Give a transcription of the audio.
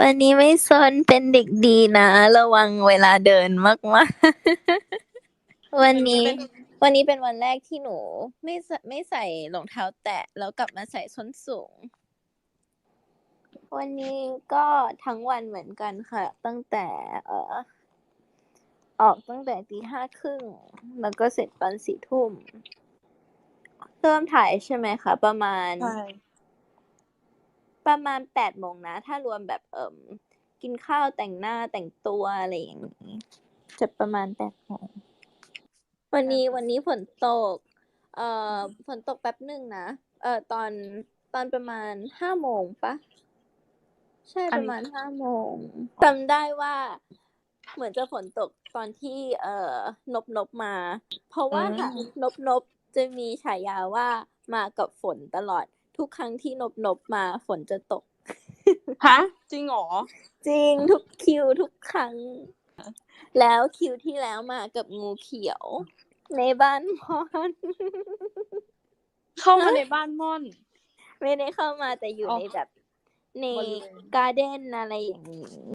วันนี้ไม่ซนเป็นเด็กดีนะ ระวังเวลาเดินมากมากๆ วันนี้ วันนี้เป็นวันแรกที่หนู ไม่ใส่ไม่ใส่รองเท้าแตะแล้วกลับมาใส่ส้นสูง วันนี้ก็ทั้งวันเหมือนกันค่ะ ตั้งแต่เออออกตั้งแต่ตีห้าครึ่งแล้วก็เสร็จตอนสี่ทุ่ม เริ่มถ่ายใช่ไหมคะ ประมาณ ใช่ ประมาณแปดโมงนะ ถ้ารวมแบบเอ่มกินข้าวแต่งหน้าแต่งตัวอะไรอย่างนี้ จะประมาณแปดโมงวันนี้วันนี้ฝนตก เอ่อฝนตกแป๊บหนึ่งนะ เอ่อตอนตอนประมาณห้าโมงปะใช่ประมาณห้าโมงจำได้ว่า เหมือนจะฝนตกตอนที่ เอ่อนบนบมา เพราะว่าอืมนบนบจะมีฉายาว่ามากับฝนตลอด ทุกครั้งที่นบนบมาฝนจะตก ฮะ จริงเหรอ จริงทุกคิวทุกครั้ง แล้วคิวที่แล้วมากับงูเขียว ในบ้านมอน เข้ามาในบ้านม่อน ไม่ได้เข้ามาแต่อยู่อ๋อในแบบ ในบริเวณการ์เด้นอะไรอย่างนี้